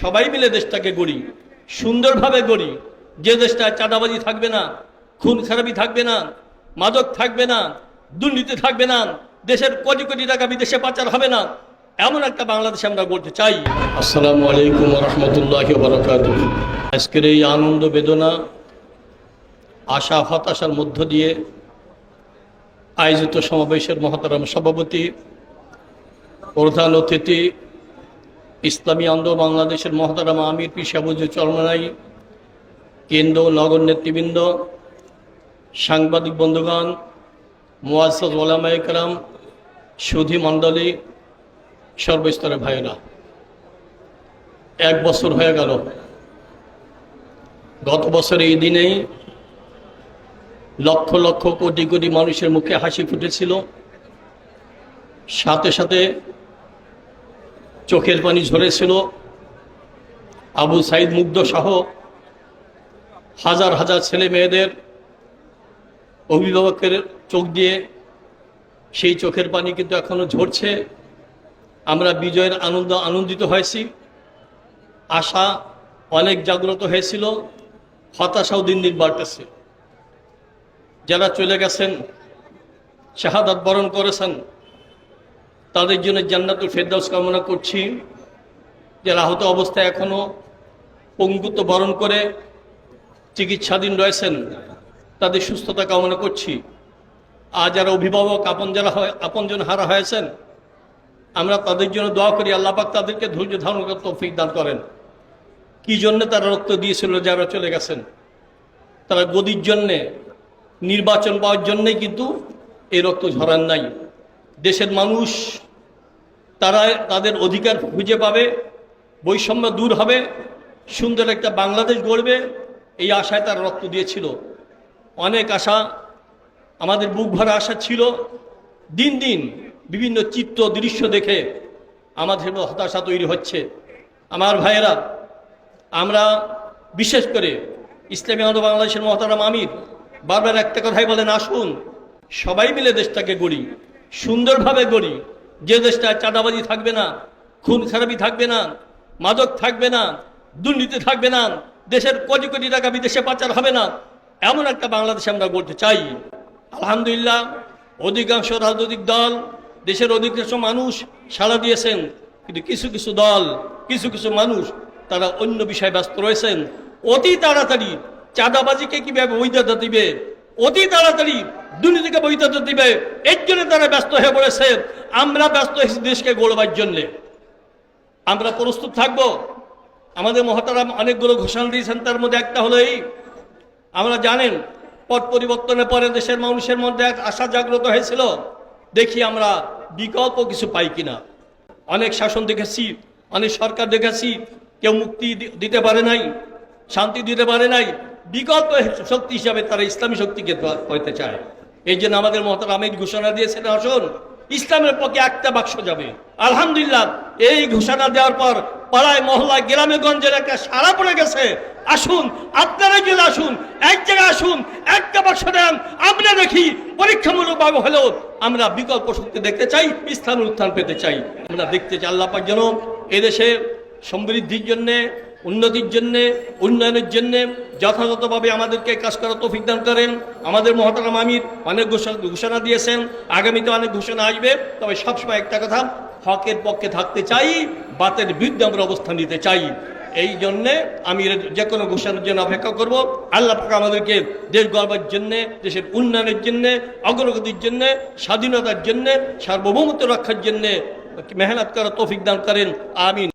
সবাই মিলে দেশটাকে গড়ি, সুন্দরভাবে গড়ি। যে দেশটায় চাঁদাবাজি থাকবে না, খুন খারাপি থাকবে না, মাদক থাকবে না, দুর্নীতি থাকবে না, দেশের কোটি কোটি টাকা বিদেশে পাচার হবে না, এমন একটা বাংলাদেশ আমরা গড়তে চাই। আসসালামু আলাইকুম রহমতুল্লাহ আজকের এই আনন্দ বেদনা, আশা, হতাশার মধ্য দিয়ে আয়োজিত সমাবেশের মহতারাম সভাপতি, প্রধান অতিথি ইসলামী আন্দোলন বাংলাদেশের মহতারাম আমির পিসাবুজ চরমনাই, কেন্দ্র নগর নেতৃবৃন্দ, সাংবাদিক বন্ধুগণ মোয়াজ্জদ ওলামা একরাম সুধী মণ্ডলী, সর্বস্তরের ভাইয়েরা। এক বছর হয়ে গেল। গত বছর এই দিনেই লক্ষ লক্ষ কোটি কোটি মানুষের মুখে হাসি ফুটেছিল। সাথে সাথে চোখের পানি ঝরেছিল। আবু সাইদ মুগ্ধ সহ হাজার হাজার ছেলে মেয়েদের অভিভাবকের চোখ দিয়ে সেই চোখের পানি কিন্তু এখনও ঝরছে। আমরা বিজয়ের আনন্দ আনন্দিত হয়েছি। আশা অনেক জাগ্রত হয়েছিল। হতাশাও দিন দিন বাড়তেছে। যারা চলে গেছেন, শাহাদাত বরণ করেছেন তাদের জন্য জান্নাতুল ফেরদাউস কামনা করছি। যারা আহত অবস্থায় এখনও পঙ্গুত্ব বরণ করে, চিকিৎসাধীন রয়েছেন, তাদের সুস্থতা কামনা করছি। আর যারা অভিভাবক, আপন যারা আপনজন হারা হয়েছেন, আমরা তাদের জন্য দোয়া করি আল্লাপাক তাদেরকে ধৈর্য ধারণ করতে তৌফিক দান করেন। কি জন্য তারা রক্ত দিয়েছিল, যারা চলে গেছেন? তারা গদির জন্যে, নির্বাচন পাওয়ার জন্যই কিন্তু এই রক্ত ঝরান নাই। দেশের মানুষ তারা তাদের অধিকার খুঁজে পাবে, বৈষম্য দূর হবে, সুন্দর একটা বাংলাদেশ গড়বে, এই আশায় তারা রক্ত দিয়েছিল। অনেক আশা, আমাদের বুক ভরা আশা ছিল। দিন দিন বিভিন্ন চিত্র, দৃশ্য দেখে আমাদের হতাশা তৈরি হচ্ছে। আমার ভাইয়েরা, আমরা বিশেষ করে ইসলামী আন্দোলন বাংলাদেশের মহতারাম আমির, বারবার একটা কথাই বলেন, আসুন, সবাই মিলে দেশটাকে গড়ি, সুন্দরভাবে গড়ি যে দেশটায় চাঁদাবাজি থাকবে না, খুন খারাপি থাকবে না, মাদক থাকবে না, দুর্নীতি থাকবে না, দেশের কোটি কোটি টাকা বিদেশে পাচার হবে না, এমন একটা বাংলাদেশ আমরা গড়তে চাই। আলহামদুলিল্লাহ, অধিকাংশ রাজনৈতিক দল দেশের অধিকাংশ মানুষ সাড়া দিয়েছেন, কিন্তু কিছু কিছু দল, কিছু কিছু মানুষ তারা অন্য বিষয়ে ব্যস্ত রয়েছেন। অতি তাড়াতাড়ি চাঁদাবাজিকে কীভাবে বৈধতা দিবে, অতি তাড়াতাড়ি দুর্নীতিকে বৈধতা দিবে, এর জন্য তারা ব্যস্ত হয়ে পড়েছে আমরা ব্যস্ত হয়েছি দেশকে গড়বার জন্যে। আমরা প্রস্তুত থাকব। আমাদের মহতারাম অনেকগুলো ঘোষণা দিয়েছেন, তার মধ্যে একটা হলো এই। আমরা জানেন পট পরিবর্তনের পরে দেশের মানুষের মধ্যে এক আশা জাগ্রত হয়েছিল, দেখি আমরা বিকল্প কিছু পাই কিনা। অনেক শাসন দেখেছি, অনেক সরকার দেখেছি, কেউ মুক্তি দিতে পারে নাই, শান্তি দিতে পারে নাই। বিকল্প শক্তি হিসাবে তারা ইসলামী শক্তিকে হইতে চায়। এই জন্য আমাদের মহতার আমির ঘোষণা দিয়েছেন, আসুন। ইসলামের পক্ষে একটা বাক্স যাবে। আলহামদুলিল্লাহ, এই ঘোষণা দেওয়ার পর পাড়ায়, মহল্লায়, গ্রামে, গঞ্জের একটা সারা পড়ে গেছে। আসুন, আপনারা গেলে আসুন, এক জায়গায় আসুন, একটা বাক্স দেন, আমরা দেখি পরীক্ষামূলকভাবে হলেও আমরা বিকল্প শক্তি দেখতে চাই ইসলামের উত্থান পেতে চাই। আমরা দেখতে চাই আল্লাহ পাক যেন এদেশে সমৃদ্ধির জন্যে উন্নতির জন্যে, উন্নয়নের জন্যে যথাযথভাবে আমাদেরকে কাজ করার তৌফিক দান করেন। আমাদের মহাতারাম আমির অনেক ঘোষণা দিয়েছেন। আগামীতে অনেক ঘোষণা আসবে। তবে সবসময় একটা কথা, হকের পক্ষে থাকতে চাই, বাতের বিরুদ্ধে আমরা অবস্থান নিতে চাই। এই জন্যে আমি যে কোনো ঘোষণার জন্য অপেক্ষা করব। আল্লাহ পাক আমাদেরকে দেশ গড়বার জন্যে, দেশের উন্নয়নের জন্যে, অগ্রগতির জন্যে, স্বাধীনতার জন্যে, সার্বভৌমত্ব রক্ষার জন্যে মেহনত করার তৌফিক দান করেন। আমিন।